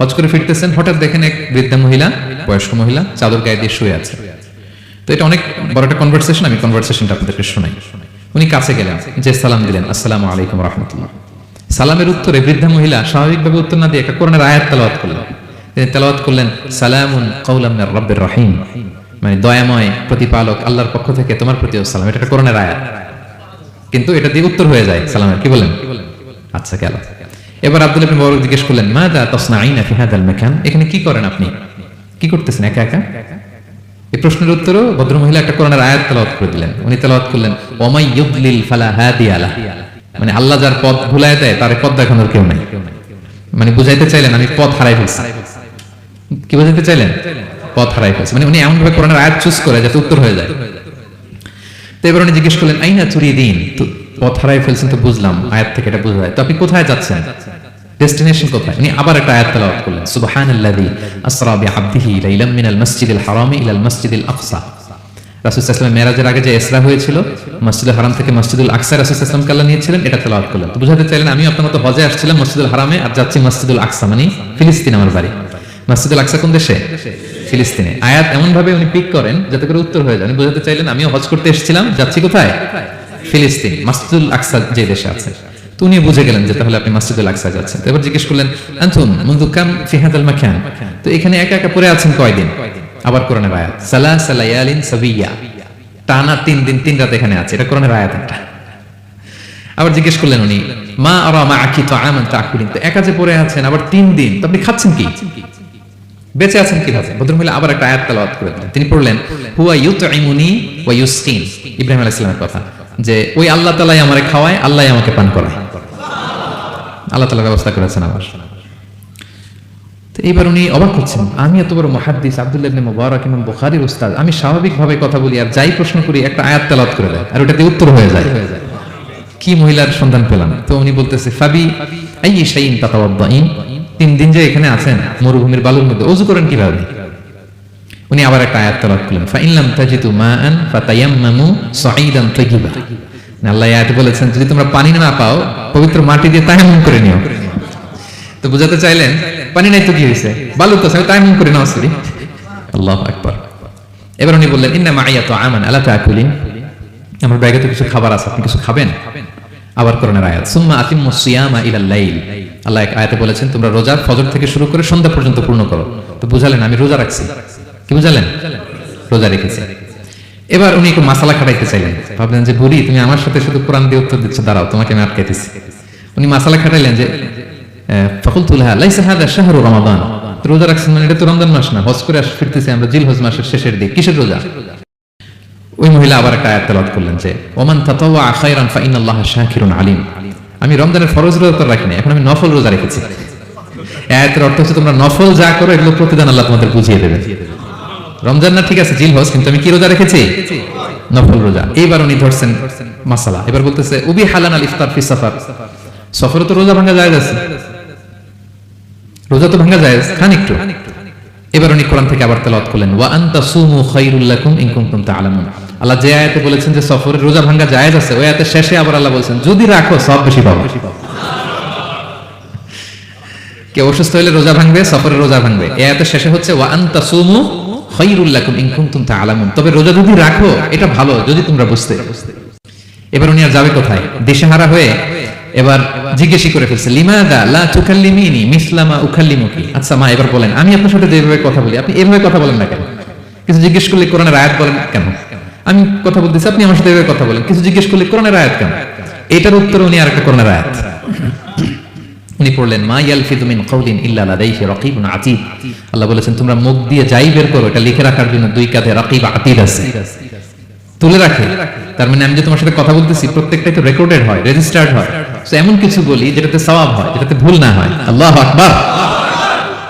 হজ করে ফিরতেছেন, হঠাৎ দেখেন এক বৃদ্ধা মহিলা, বয়স্ক মহিলা, চাদর গায়ে দিয়ে শুয়ে আছে। তো এটা অনেক বড় একটা কনভারসেশন আমি কনভারসেশনটা আপনাদেরকে শোনাই। উনি কাছে গেলেন, যে সালাম দিলেন, আসসালামু আলাইকুম রহমতুল্লাহ। সালামের উত্তরে বৃদ্ধা মহিলা স্বাভাবিকভাবে উত্তর না দিয়ে একটা কোরআনের আয়াত তেলাওয়াত করলেন। তিনি তেলাওয়াত করলেন, সালামুন কৌলাম রব্বির রহিম। মানে দয়াময় প্রতিপালক আল্লাহর পক্ষ থেকে তোমার প্রতিও সালাম। এটা একটা কোরআনের আয়াত। কিন্তু এটা দিয়ে উত্তর হয়ে যায় সালামের, কি বলেন? আচ্ছা গেল। এবার আব্দুল ইবনে মুবারক জিজ্ঞেস করলেন মা দা তাসনাঈনা ফি হাদাল মাকান? এখানে কি করেন আপনি? কি করতেছেন, একা একা? এই প্রশ্নের উত্তরও ভদ্রমহিলা একটা কোরআনের আয়াত তেলাওয়াত করে দিলেন। উনি তেলাওয়াত করলেন ওমাই ইউদলিল ফালা হাদিয়া লাহ। মানে আল্লাহ যার পথ ভুলায় দেয়, তার পথ দেখানোর কেউ নাই। মানে বুঝাইতে চাইলেন, আমি পথ হারাই ফেলছি। কি বুঝাইতে চাইলেন? পথ হারাই ফেলছি। মানে উনি এমন ভাবে কোরআনের আয়াত চুজ করে যাতে উত্তর হয়ে যায়। তো এবার উনি জিজ্ঞেস করলেন, আইনা চুরিয়ে দিন পথ হারাই ফেলছেন তো বুঝলাম, আয়াত থেকে এটা বোঝা যায়। তো আপনি কোথায় যাচ্ছেন? ডেস্টিনেশন কোথায়? উনি আবার একটা আয়াত তেলাওয়াত করলেন, সুবহানাল্লাযী আসরা বিআবদিহি লাইলাম মিনাল মাসজিদিল হারামি ইলাল মাসজিদিল আকসা। রাসূল সাল্লাল্লাহু মেরাজের আগে যে ইসরা হয়েছিল, মসজিদুল হারাম থেকে মসজিদুল আকসা রাসূল সাল্লাল্লাহু আলাইহি নিয়েছিলেন, এটা তেলাওয়াত করলেন। তো বুঝাতে চাইলেন আমি আপনার মতো হজে আসছিলাম মসজিদুল হারামে আর যাচ্ছি মসজিদুল আকসা মানে ফিলিস্তিন আমার বাড়ি। মসজিদুল আকসা কোন দেশে? ফিলিস্তিনে। আয়াত এমন ভাবে উনি পিক করেন, যাতে করে উত্তর হয়ে যায়। উনি বোঝাতে চাইলেন, আমিও হজ করতে এসেছিলাম, যাচ্ছি কোথায়? ফিলিস্তিন, মসজিদুল আকসা যে দেশে আছে। উনি বুঝে গেলেন যে তাহলে আপনি আকসা যাচ্ছেন। এবার জিজ্ঞেস করলেন, আনতুম মুনযু কাম ফি মাকান? তো এখানে একা একা আছেন কয়দিন? আবার সালা সাবিয়া। টানা তিন দিন, তিন রাত এখানে আছে, এটা একটা। আবার জিজ্ঞেস করলেন উনি, মা আর মা আকি তো আমান তো একা যে পড়ে আছেন, আবার তিন দিন, তো আপনি খাচ্ছেন কি? বেঁচে আছেন কীভাবে? ভদ্রমহিলা আবার একটা আয়াত তেলাওয়াত করে দিলেন। তিনি পড়লেন, হুয়া ইব্রাহিম আলাইহিস কথা। যে ওই আল্লাহ তাআলাই আমারে খাওয়ায়, আল্লাহ আমাকে পান করায়। আল্লাহ তাআলা ব্যবস্থা করেছেন আমার এইবার উনি অবাক হচ্ছেন, আমি এত বড় মুহাদ্দিস আব্দুল্লাহ ইবনে মুবারক ইমাম উস্তাদ, আমি স্বাভাবিকভাবে কথা বলি আর যাই প্রশ্ন করি একটা আয়াত তেলাওয়াত করে দেয়, আর ওটাতে উত্তর হয়ে যায়। কি মহিলার সন্ধান পেলাম? তো উনি বলতেছে, ফাবি তিন দিন যে এখানে আছেন, মরুভূমির বালুর মধ্যে। ওযু করেন কীভাবে? উনি আবার একটা আয়াত তেলাওয়াত করলেন, ফাইন লাম তাজিদু মাআন ফাতায়াম্মামু সাঈদান তাইয়িবা আল্লাহ আয়াতে বলেছেন, যদি তোমরা পানি না পাও, পবিত্র মাটি দিয়ে তায়াম্মুম করে নিও। তো বুঝাতে চাইলেন, পানি নাই তো কি হয়েছে বালু তো আছে তায়াম্মুম করে নাও সরি আল্লাহু আকবার। এবার উনি বললেন, ইন্না মাইয়া তো আমান আলা তাকুলিন আমার ব্যাগে তো কিছু খাবার আছে, আপনি কিছু খাবেন? আবার কোরআনের আয়াত, সুম্মা আতিম্মু সিয়ামা ইলাল লাইল। আল্লাহ এক আয়াতে বলেছেন, তোমরা রোজা ফজর থেকে শুরু করে সন্ধ্যা পর্যন্ত পূর্ণ করো। তো বুঝালেন, আমি রোজা রাখছি। কি বুঝালেন? রোজা রেখেছি। এবার উনি একটু মাসালা খাটাইতে চাইলেন। ভাবলেন যে, বুড়ি, তুমি আমার সাথে শুধু কোরআন দিয়ে উত্তর দিচ্ছ, দাঁড়াও, তোমাকে আমি আটকাইতেছি। উনি মাসালা খাটাইলেন যে ফকুল তুলহা হাদা শাহরু রমাদান। রোজা রাখছেন মানে এটা তো রমজান মাস না, হজ করে আস, ফিরতেছি আমরা জিল হজ মাসের শেষের দিক। কিসের রোজা? ওই মহিলা আবার একটা করলেন যে, ওমান তাতাওয়া আলিম। আমি রমজানের ফরজ রোজা তো রাখিনি এখন আমি নফল রোজা রেখেছি। আয়াতের অর্থ হচ্ছে তোমরা নফল যা করো, এগুলো প্রতিদান আল্লাহ তোমাদের বুঝিয়ে দেবে রমজান না, ঠিক আছে, জিল হজ, কিন্তু আমি কি রোজা রেখেছি? নফল রোজা। এইবার উনি ধরছেন মাসালা। এবার বলতেছে, উবি হালান আল ইফতার ফি সাফার। সফরে তো রোজা ভাঙা যায় আছে রোজা তো ভাঙা যায়, খান একটু। এবার উনি কোরআন থেকে আবার তেলাওয়াত করলেন, ওয়া আনতা সুমু খায়রুল লাকুম ইন কুনতুম তাআলামুন। আল্লাহ যে আয়াতে বলেছেন যে সফরে রোজা ভাঙা জায়েজ আছে, ওই আয়াতের শেষে আবার আল্লাহ বলেছেন, যদি রাখো, সব বেশি পাবো। কে অসুস্থ হলে রোজা ভাঙবে, সফরে রোজা ভাঙবে। এই আয়াতের শেষে হচ্ছে, ওয়া আনতা সুমু খায়রুল লাকুম ইন কুনতুম তাআলামুন। তবে রোজা যদি রাখো, এটা ভালো, যদি তোমরা বুঝতে। এবার উনি আর যাবে কোথায়? দিশেহারা হয়ে এবার জিজ্ঞেসই করে ফেলছে, লিমাদা লা তুকাল্লিমিনি মিসলামা উকাল্লিমুকি? আচ্ছা মা, এবার বলেন, আমি আপনার সাথে যেভাবে কথা বলি, আপনি এভাবে কথা বলেন না কেন? কিছু জিজ্ঞেস করলে কোরআনের আয়াত বলেন কেন? আমি কথা বলতেছি, আপনি আমার সাথে এভাবে কথা বলেন। কিছু জিজ্ঞেস করলে কোরআনের আয়াত কেন? এটার উত্তর উনি আরেকটা কোরআনের আয়াত। উনি পড়লেন, মা ইয়ালফিদু মিন কাউলিন ইল্লা লাদাইহি রাকিবুন আতীদ। আল্লাহ বলেছেন, তোমরা মুখ দিয়ে যাই বের করো, এটা লিখে রাখার জন্য দুই কাঁধে রাকিব আতীদ আছে। তুলে রাখে। তার মানে আমি যে তোমার সাথে কথা বলতেছি প্রত্যেকটাই তো রেকর্ডেড হয়, রেজিস্টার্ড হয়। তো এমন কিছু বলি যেটাতে সওয়াব হয়, যেটাতে ভুল না হয়। আল্লাহ আকবার।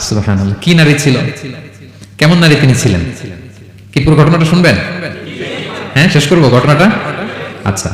সুবহানাল্লাহ। কি নারী ছিল? কেমন নারী তিনি ছিলেন? কি পুরো ঘটনাটা শুনবেন? হ্যাঁ শেষ করব ঘটনাটা? আচ্ছা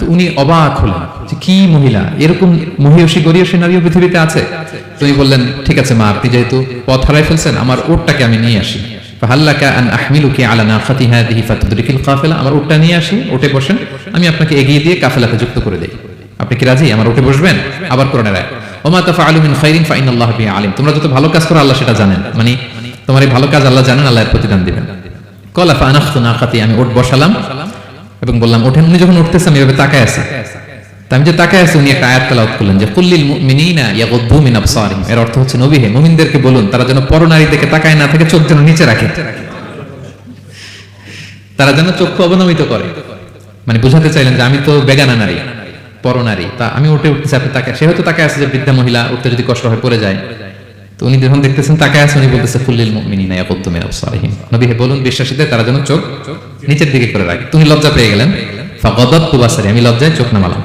তো উনি অবাক হলেন যে কি মহিলা? এরকম মহিয়সী গরিয়সী নারীও পৃথিবীতে আছে? তুমি বললেন ঠিক আছে মা আপনি যেহেতু পথ হারাই ফেলছেন আমার ওটটাকে আমি নিয়ে আসি। আমার ওটটা নিয়ে ওটে বসেন আমি আপনাকে এগিয়ে দিয়ে কাফেলাতে যুক্ত করে দেই। আপনি কি রাজি? আমার ওটে বসবেন? আবার ওমা খাইরিন ফাইনাল্লাহ বিহি আলিম। তোমরা যত ভালো কাজ করো আল্লাহ সেটা জানেন। মানে তোমার এই ভালো কাজ আল্লাহ জানেন আল্লাহ এর প্রতিদান দিবেন। কলা ফানাখতু নাকাতি আমি ওট বসালাম। এবং বললাম, ওঠেন, উনি যখন উঠতেছে, আমি এভাবে তাকায় আছি। আমি যে তাকায় আছি, উনি একটা আয়াত তেলাওয়াত করলেন যে, কুল্লিল মুমিনিনা ইয়াগুদ্দু মিন আবসারিহিম এর অর্থ হচ্ছে নবী হে, মুমিনদেরকে বলুন, তারা যেন পরনারী দিকে তাকায় না থেকে, চোখ যেন নিচে রাখে। তারা যেন চক্ষু অবনমিত করে। মানে বুঝাতে চাইলেন যে, আমি তো বেগানা নারী, পরনারী। তা আমি উঠে উঠতেছি, আপনি তাকে সে হয়তো তাকায় আছে যে, বৃদ্ধা মহিলা উঠতে যদি কষ্ট হয়, পড়ে যায়। তো উনি যখন দেখতেছেন তাকে আছে, উনি বলতেছে ফুল্লিল মুমিনিনা ইয়াগুদ্দু মিন আবসারিহিম। নবী হে, বলুন, বিশ্বাসীদের তারা যেন চোখ নিচের দিকে করে রাখে। তুমি লজ্জা পেয়ে গেলেন। আমি লজ্জায় চোখ নামালাম।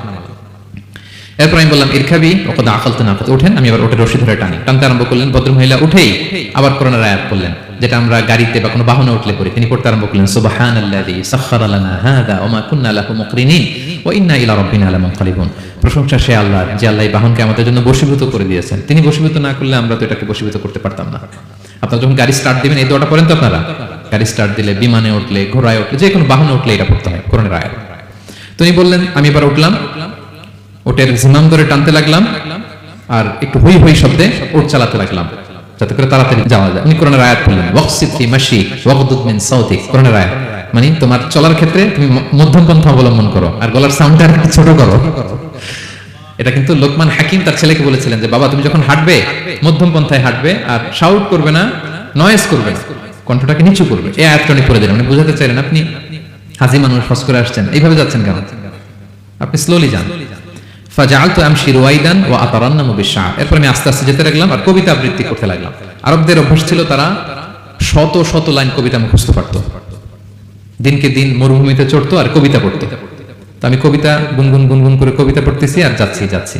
এরপর আমি বললাম, ইরখাবি ওকদা আকালতে না উঠেন। আমি আবার ওটা রশি ধরে টানি। টানতে আরম্ভ করলেন ভদ্র মহিলা উঠেই আবার করোনার আয়াত করলেন যেটা আমরা গাড়িতে বা কোনো বাহনে উঠলে করি তিনি পড়তে আরম্ভ করলেন, সুবহানাল্লাযী সাখখারা লানা হাযা ওয়া মা কুন্না লাহু মুকরিনিন ওয়া ইন্না ইলা রাব্বিনা লামুনকালিবুন। প্রশংসা সে আল্লাহ যে আল্লাহ বাহনকে আমাদের জন্য বশীভূত করে দিয়েছেন। তিনি বশীভূত না করলে আমরা তো এটাকে বশীভূত করতে পারতাম না। আপনারা যখন গাড়ি স্টার্ট দিবেন, এই দোয়াটা পড়েন তো আপনারা? গাড়ি স্টার্ট দিলে, বিমানে উঠলে, ঘোড়ায় উঠলে যে কোনো বাহনে উঠলে এটা পড়তে হয়, কোরআনের আয়াত। তিনি বললেন, আমি এবার উঠলাম। ওটের জিমাম ধরে টানতে লাগলাম, আর একটু হুই হুই শব্দে ওট চালাতে লাগলাম, যাতে করে তাড়াতাড়ি যাওয়া যায়। উনি কোরআনের আয়াত বললেন ওয়াকসিদ ফি মাশি ওয়াগদুদ মিন সাউতিক কোরআনের আয়াত। মানে তোমার চলার ক্ষেত্রে তুমি মধ্যম পন্থা অবলম্বন করো, আর গলার সাউন্ডটা একটু ছোট করো। এটা কিন্তু লোকমান হাকিম তার ছেলেকে বলেছিলেন যে, বাবা, তুমি যখন হাঁটবে মধ্যম পন্থায় হাঁটবে, আর শাউট করবে না নয়েজ করবে না। কণ্ঠটাকে নিচু করবে। এই আয়াতটা করে দিলেন। বুঝাতে চাইলেন, আপনি হাজি মানুষ হস করে আসছেন। এইভাবে যাচ্ছেন কেন? আপনি স্লোলি যান। কবিতা আবৃত্তি করতে লাগলাম। আরবদের অভ্যাস ছিল তারা শত শত লাইন কবিতা দিনকে দিন মরুভূমিতে চড়তো আর কবিতা আমি কবিতা গুনগুন গুনগুন করে কবিতা পড়তেছি আর যাচ্ছি যাচ্ছি।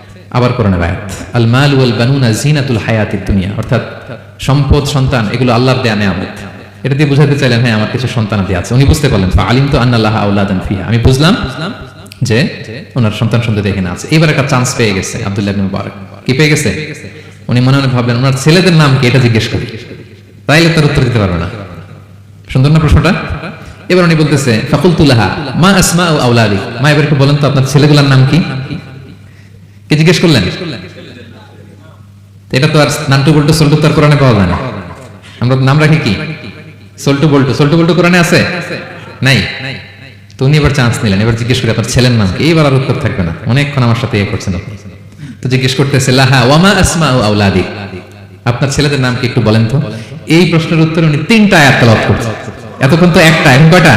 আবার কোরআনের আয়াত আল মাল ওয়াল বানুনা জিনাতুল হায়াতিদ দুনিয়া, অর্থাৎ সম্পদ, সন্তান, এগুলো আল্লাহর দেয়া নেয়ামত। এটা দিয়ে বুঝাতে চাইলেন হ্যাঁ আমার কিছু সন্তানাদি আছে। উনি বুঝতে পারলেন আলিম তো আন্নাল্লাহ আউলাদান ফিহা। আমি বুঝলাম যে ওনার সন্তান সন্ততি এখানে আছে। এবার একটা চান্স পেয়ে গেছে, আব্দুল্লাহ মুবারক। কি পেয়ে গেছে? উনি মনে মনে ভাবলেন, ওনার ছেলেদের নাম কি? এটা জিজ্ঞেস করি। তাইলে তার উত্তর দিতে পারবে না। সুন্দর না প্রশ্নটা? এবার উনি বলতেছে ফাকুল তুলাহা মা আসমা আউলাদি মা, এবার একটু বলেন তো, আপনার ছেলেগুলোর নাম কি? কি জিজ্ঞেস করলেন? এটা তো আর নান্টু বল্টু, সল্টু তো আর কোরআনে পাওয়া যায় না। আমরা নাম রাখি কি? সল্টু বল্টু। সল্টু বল্টু কোরআনে আছে? নাই। তো উনি এবার চান্স নিলেন। এবার জিজ্ঞেস আপনার ছেলের নাম কি? আর উত্তর থাকবে না। অনেকক্ষণ আমার সাথে ইয়ে করছেন তো জিজ্ঞেস করতেছে, লাহা ওয়ামা আসমা আউলাদি আপনার ছেলেদের নাম কি একটু বলেন তো? এই প্রশ্নের উত্তরে উনি তিনটা আয়াত তেলাওয়াত করছেন। এতক্ষণ তো একটা, এখন কয়টা?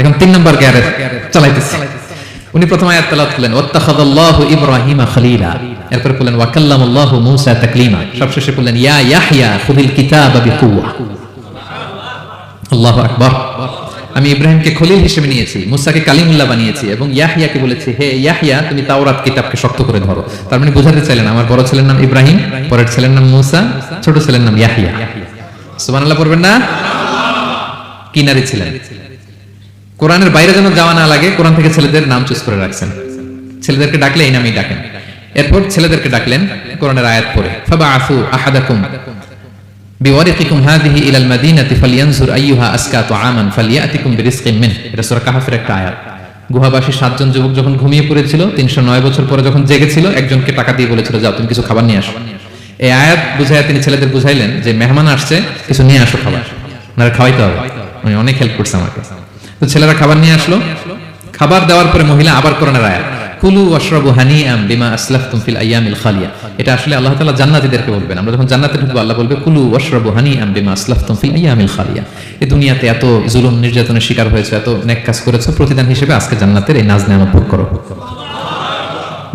এখন তিন নম্বর গ্যারে চালাইতেছে। উনি প্রথম আয়াত তেলাওয়াত করলেন, ওয়াত্তাখাযাল্লাহু ইব্রাহিমা খলিলা। এরপর বললেন, ওয়াকাল্লামাল্লাহু মূসা তাকলিমা। সবশেষে বললেন, ইয়া ইয়াহইয়া, খুযিল কিতাবা বিকুওয়া। আল্লাহু আকবার। আমি ইব্রাহিমকে খলিল হিসেবে নিয়েছি, মুসাকে কালিমুল্লাহ বানিয়েছি এবং ইয়াহিয়াকে বলেছি, হে ইয়াহিয়া তুমি তাওরাত কিতাবকে শক্ত করে ধরো। তার মানে বোঝাতে চাইলেন, আমার বড় ছেলের নাম ইব্রাহিম, পরের ছেলের নাম মুসা, ছোট ছেলের নাম ইয়াহিয়া সুবহানাল্লাহ পড়বেন না? কি নারী ছিলেন? কোরআনের বাইরে যেন যাওয়া না লাগে, কোরআন থেকে ছেলেদের নাম চুজ করে রাখছেন। ছেলেদেরকে ডাকলে এই নামেই ডাকেন। এরপর ছেলেদেরকে ডাকলেন কোরআনের আয়াত পড়ে, ফাবাআসু আহাদাকুম এটা সূরা কাহাফের একটা আয়াত। গুহাবাসী সাতজন যুবক যখন ঘুমিয়ে পড়েছিল, তিনশো নয় বছর পরে যখন জেগেছিল, একজনকে টাকা দিয়ে বলেছিল, যাও, তুমি কিছু খাবার নিয়ে আসো। এই আয়াত বুঝাইয়া তিনি ছেলেদের বুঝাইলেন যে, মেহমান আসছে, কিছু নিয়ে আসো খাবার। ওনারা খাওয়াইতে হবে। অনেক হেল্প করছে আমাকে। তো ছেলেরা খাবার নিয়ে আসলো। খাবার দেওয়ার পরে মহিলা আবার কোরআনের আয়াত, কুলু ওয়াশরাবু হানিআম বিমা আসলাফতুম ফিল আইয়ামিল খালিয়া। এটা আসলে আল্লাহ তাআলা জান্নাতীদেরকে বলবেন। আমরা যখন জান্নাতে ঢুকবো, আল্লাহ বলবে, কুলু ওয়াশরাবু হানিআম বিমা আসলাফতুম ফিল আইয়ামিল খালিয়া। এই দুনিয়াতে এত জুলুম, নির্যাতনের শিকার হয়েছে, এত নেক কাজ করেছ, প্রতিদান হিসেবে আজকে জান্নাতের এই নাজ নেয়ামত ভোগ করো।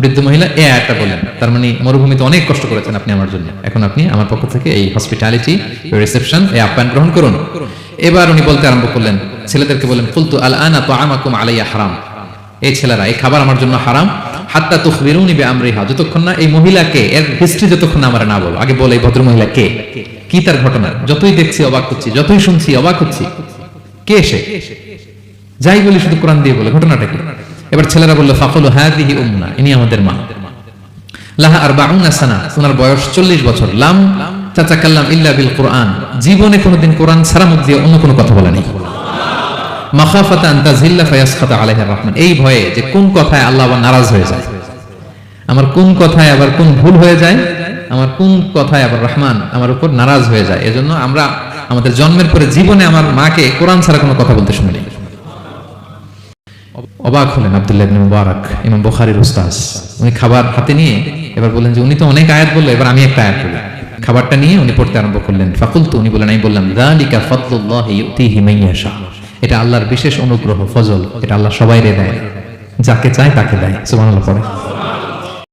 বৃদ্ধ মহিলা এ একটা বলেন তার মানে মরুভূমিতে অনেক কষ্ট করেছেন আপনি আমার জন্য। এখন আপনি আমার পক্ষ থেকে এই হসপিটালিটি রিসেপশন এই আপ্যায়ন গ্রহণ করুন। এবার উনি বলতে আরম্ভ করলেন ছেলেদেরকে বলেন ফুলতু আল আনা তো আমাকুম আলাইয়া হারাম। এই ছেলেরা, এই খাবার আমার জন্য হারাম। হাত্তা তুখবিরুনি বে আমরিহা যতক্ষণ না এই মহিলাকে, এর হিস্ট্রি যতক্ষণ না আমার না বলো। আগে বলে এই ভদ্র মহিলা কে? কি তার ঘটনা? যতই দেখছি অবাক হচ্ছি, যতই শুনছি অবাক হচ্ছি। কে সে? যাই বলি শুধু কোরআন দিয়ে বলে, ঘটনাটা কি? এবার ছেলেরা বলল, ফাকলু হাদিহি উম্না ইনি আমাদের মা। লাহা আর বাউনা সানা ওনার বয়স চল্লিশ বছর। লাম তাতাকাল্লাম ইল্লা বিল কোরআন। জীবনে কোনোদিন কোরআন ছাড়া মুখ দিয়ে অন্য কোনো কথা বলে নেই। এই ভয়ে যে কোন কথায় আল্লাহ আবার নারাজ হয়ে যায়? আমার কোন কথায় আবার কোন ভুল হয়ে যায়? আমার কোন কথায় আবার রহমান আমার উপর নারাজ হয়ে যায়? এজন্য আমরা আমাদের জন্মের পরে জীবনে আমার মাকে কোরআন ছাড়া কোনো কথা বলতে শুনিনি। অবাক হলেন আব্দুল্লাহ মুবারক, ইমাম উনি খাবার হাতে নিয়ে এবার বললেন যে, উনি তো অনেক আয়াত বলল, এবার আমি একটা আয়াত বলি খাবারটা নিয়ে উনি পড়তে আরম্ভ করলেন। ফাকুলতু, উনি বলেন আমি বললাম এটা আল্লাহর বিশেষ অনুগ্রহ ফজল। এটা আল্লাহ সবাইরে দেয়। যাকে চায় তাকে দেয়। সুবহানাল্লাহ